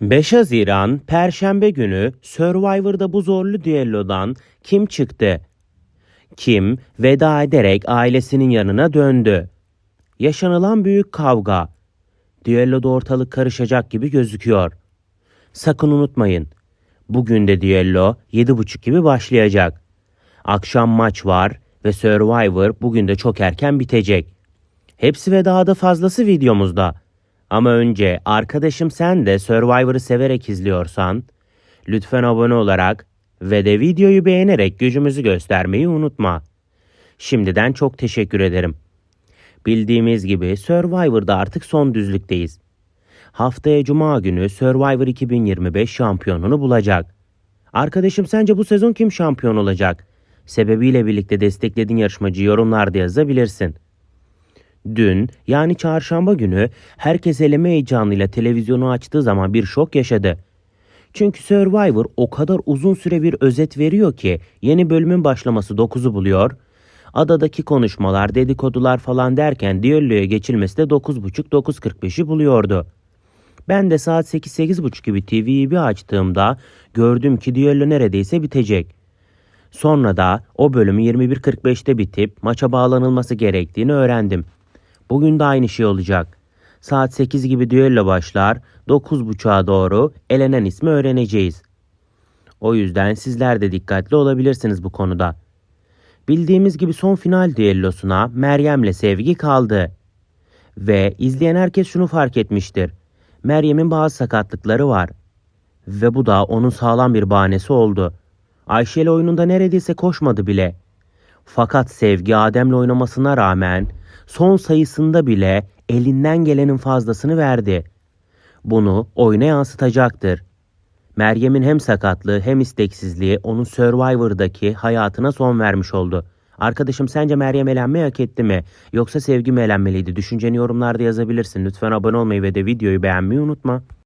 5 Haziran Perşembe günü Survivor'da bu zorlu düellodan kim çıktı? Kim veda ederek ailesinin yanına döndü? Yaşanılan büyük kavga. Düelloda ortalık karışacak gibi gözüküyor. Sakın unutmayın. Bugün de düello 7.30 gibi başlayacak. Akşam maç var ve Survivor bugün de çok erken bitecek. Hepsi ve daha da fazlası videomuzda. Ama önce arkadaşım sen de Survivor'ı severek izliyorsan lütfen abone olarak ve de videoyu beğenerek gücümüzü göstermeyi unutma. Şimdiden çok teşekkür ederim. Bildiğimiz gibi Survivor'da artık son düzlükteyiz. Haftaya Cuma günü Survivor 2025 şampiyonunu bulacak. Arkadaşım sence bu sezon kim şampiyon olacak? Sebebiyle birlikte desteklediğin yarışmacı yorumlarda yazabilirsin. Dün yani çarşamba günü herkes eleme heyecanıyla televizyonu açtığı zaman bir şok yaşadı. Çünkü Survivor o kadar uzun süre bir özet veriyor ki yeni bölümün başlaması 9'u buluyor. Adadaki konuşmalar, dedikodular falan derken düelloya geçilmesi de 9.30-9.45'i buluyordu. Ben de saat 8-8.30 gibi TV'yi bir açtığımda gördüm ki düello neredeyse bitecek. Sonra da o bölümü 21.45'te bitip maça bağlanılması gerektiğini öğrendim. Bugün de aynı şey olacak. Saat 8 gibi düello başlar, 9.30'a doğru elenen ismi öğreneceğiz. O yüzden sizler de dikkatli olabilirsiniz bu konuda. Bildiğimiz gibi son final düellosuna Meryem'le Sevgi kaldı. Ve izleyen herkes şunu fark etmiştir. Meryem'in bazı sakatlıkları var. Ve bu da onun sağlam bir bahanesi oldu. Ayşe ile oyununda neredeyse koşmadı bile. Fakat Sevgi Adem'le oynamasına rağmen son sayısında bile elinden gelenin fazlasını verdi. Bunu oyuna yansıtacaktır. Meryem'in hem sakatlığı hem isteksizliği onun Survivor'daki hayatına son vermiş oldu. Arkadaşım sence Meryem elenmeyi hak etti mi? Yoksa sevgi mi elenmeliydi? Düşünceni yorumlarda yazabilirsin. Lütfen abone olmayı ve de videoyu beğenmeyi unutma.